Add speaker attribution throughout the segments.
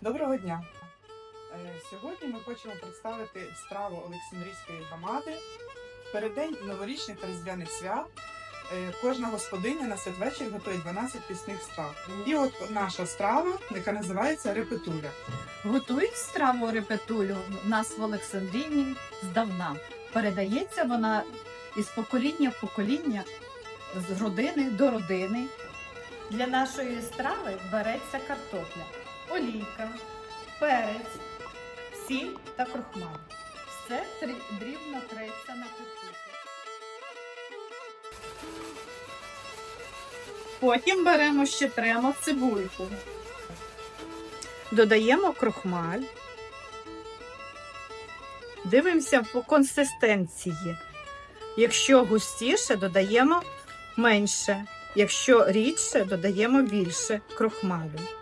Speaker 1: Доброго дня! Е, Сьогодні ми хочемо представити страву Олександрійської громади. Переддень новорічних та різдвяних свят е, кожна господиня на святвечір готує 12 пісних страв. І от наша страва, яка називається репетуля.
Speaker 2: Готують страву репетулю в нас в Олександрівні здавна. Передається вона із покоління в покоління, з родини до родини. Для нашої страви береться картопля, олійка, перець, сіль та крохмаль. Все дрібно треться на картоплю. Потім беремо ще тремо цибульку. Додаємо крохмаль. Дивимося по консистенції. Якщо густіше, додаємо менше. Якщо рідше, додаємо більше крохмалю.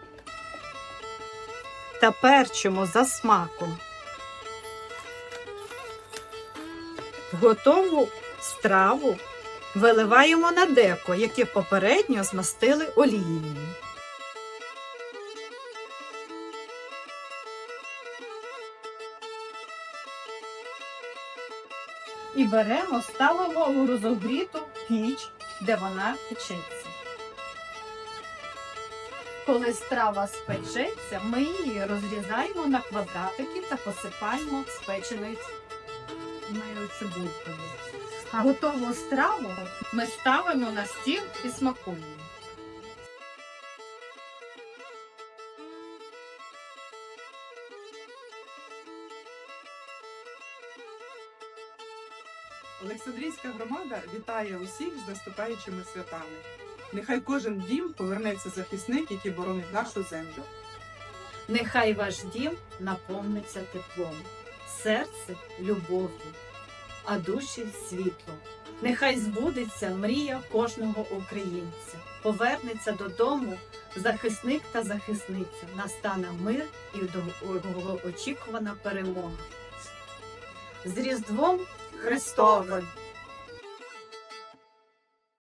Speaker 2: Та перчимо за смаком. Готову страву виливаємо на деко, яке попередньо змастили олією. і беремо, ставимо у розогріту піч, де вона печеться. Коли страва спечеться, ми її розрізаємо на квадратики та посипаємо спеченою цибулькою. Готову страву ми ставимо на стіл і смакуємо.
Speaker 1: Олександрійська громада вітає усіх з наступаючими святами. Нехай кожен дім повернеться захисник, який боронить нашу землю.
Speaker 2: Нехай ваш дім наповниться теплом, серце любов'ю, а душі світлом. Нехай збудеться мрія кожного українця. Повернеться додому захисник та захисниця. Настане мир і довгоочікувана перемога. З Різдвом Христовим!